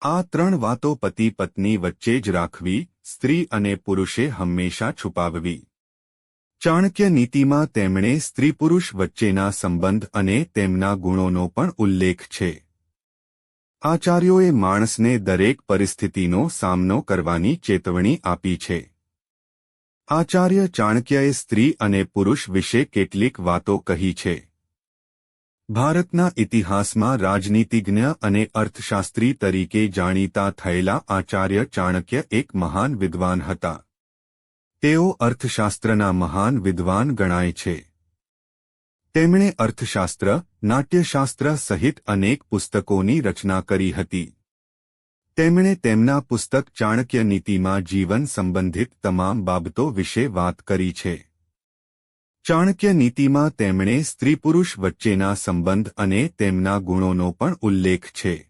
આ ત્રણ વાતો પતિ પત્ની વચ્ચે જ રાખવી, સ્ત્રી અને પુરુષે હંમેશા છુપાવવી. ચાણક્ય નીતિમાં તેમણે સ્ત્રી પુરુષ વચ્ચેના સંબંધ અને તેમના ગુણોનો પણ ઉલ્લેખ છે. આચાર્યોએ માણસને દરેક પરિસ્થિતિનો સામનો કરવાની ચેતવણી આપી છે. આચાર્ય ચાણક્યએ સ્ત્રી અને પુરુષ વિશે કેટલીક વાતો કહી છે. ભારતના ઇતિહાસમાં રાજનીતિજ્ઞ અને અર્થશાસ્ત્રી તરીકે જાણીતા થયેલા આચાર્ય ચાણક્ય એક મહાન વિદ્વાન હતા. તેઓ અર્થશાસ્ત્રના મહાન વિદ્વાન ગણાય છે. તેમણે અર્થશાસ્ત્ર, નાટ્યશાસ્ત્ર સહિત અનેક પુસ્તકોની રચના કરી હતી. તેમણે તેમના પુસ્તક ચાણક્ય નીતિમાં જીવન સંબંધિત તમામ બાબતો વિશે વાત કરી છે. ચાણક્ય નીતિમાં તેમણે સ્ત્રી પુરુષ વચ્ચેના સંબંધ અને તેમના ગુણોનો પણ ઉલ્લેખ છે.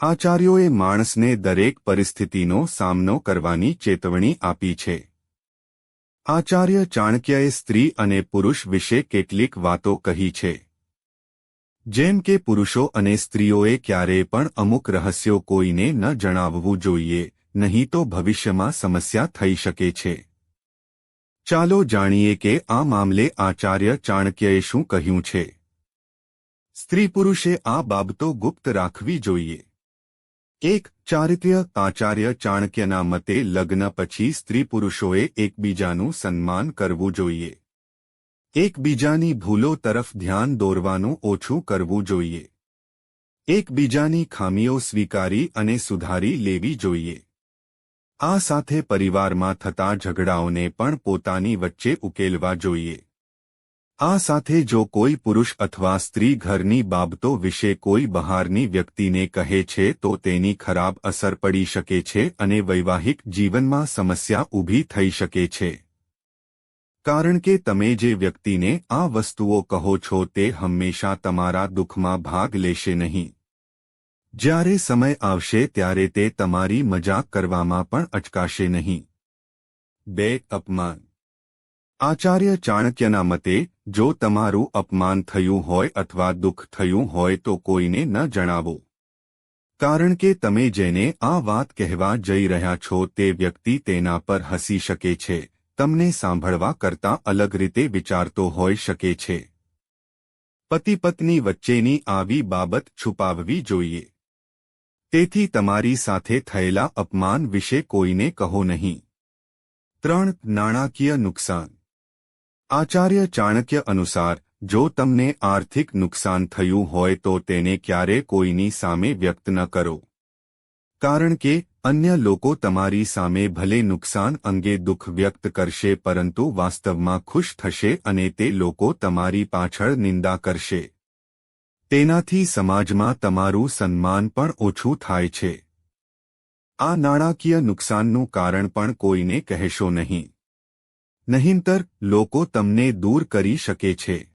આચાર્યોએ માણસને દરેક પરિસ્થિતિનો સામનો કરવાની ચેતવણી આપી છે. આચાર્ય ચાણક્યએ સ્ત્રી અને પુરુષ વિશે કેટલીક વાતો કહી છે. જેમ કે પુરુષો અને સ્ત્રીઓએ ક્યારેય પણ અમુક રહસ્યો કોઈને ન જણાવવું જોઈએ, નહીં તો ભવિષ્યમાં સમસ્યા થઈ શકે છે. ચાલો જાણીએ કે આ મામલે આચાર્ય ચાણક્યએ શું કહ્યું છે. સ્ત્રી પુરુષે આ બાબતો ગુપ્ત રાખવી જોઈએ. એક, ચારિત્ર્ય આચાર્ય ચાણક્યના મતે લગ્ન પછી સ્ત્રી પુરુષોએ એકબીજાનું સન્માન કરવું જોઈએ. એકબીજાની ભૂલો તરફ ધ્યાન દોરવાનું ઓછું કરવું જોઈએ. એકબીજાની ખામીઓ સ્વીકારી અને સુધારી લેવી જોઈએ. આ સાથે પરિવારમાં થતા ઝઘડાઓને પણ પોતાની વચ્ચે ઉકેલવા જોઈએ. આ સાથે જો કોઈ પુરુષ અથવા સ્ત્રી ઘરની બાબતો વિશે કોઈ બહારની વ્યક્તિને કહે છે તો તેની ખરાબ અસર પડી શકે છે અને વૈવાહિક જીવનમાં સમસ્યા ઊભી થઈ શકે છે. કારણ કે તમે જે વ્યક્તિને આ વસ્તુઓ કહો છો તે હંમેશા તમારા દુઃખમાં ભાગ લેશે નહીં. જ્યારે સમય આવશે ત્યારે તે તમારી મજાક કરવામાં પણ અચકાશે નહીં. બે, અપમાન. આચાર્ય ચાણક્યના મતે, જો તમારું અપમાન થયું હોય અથવા દુઃખ થયું હોય તો કોઈને ન જણાવો. કારણ કે તમે જેને આ વાત કહેવા જઈ રહ્યા છો તે વ્યક્તિ તેના પર હસી શકે છે, તમને સાંભળવા કરતાં અલગ રીતે વિચારતો હોઈ શકે છે. પતિ પત્ની વચ્ચેની આવી બાબત છુપાવવી જોઈએ. તેથી તમારી સાથે થયેલા અપમાન વિશે કોઈને કહો નહીં. ત્રણ, નાણાકીય નુકસાન. આચાર્ય ચાણક્ય અનુસાર, જો તમને આર્થિક નુકસાન થયું હોય તો તેને ક્યારે કોઈની સામે વ્યક્ત ન કરો. કારણ કે, અન્ય લોકો તમારી સામે ભલે નુકસાન અંગે દુઃખ વ્યક્ત કરશે પરંતુ વાસ્તવમાં ખુશ થશે અને તે લોકો તમારી પાછળ નિંદા કરશે. તેનાથી સમાજમાં તમારું સન્માન પણ ઓછું થાય છે. આ નાણાકીય નુકસાનનું કારણ પણ કોઈને કહેશો નહીં. નહીંતર લોકો તમને દૂર કરી શકે છે.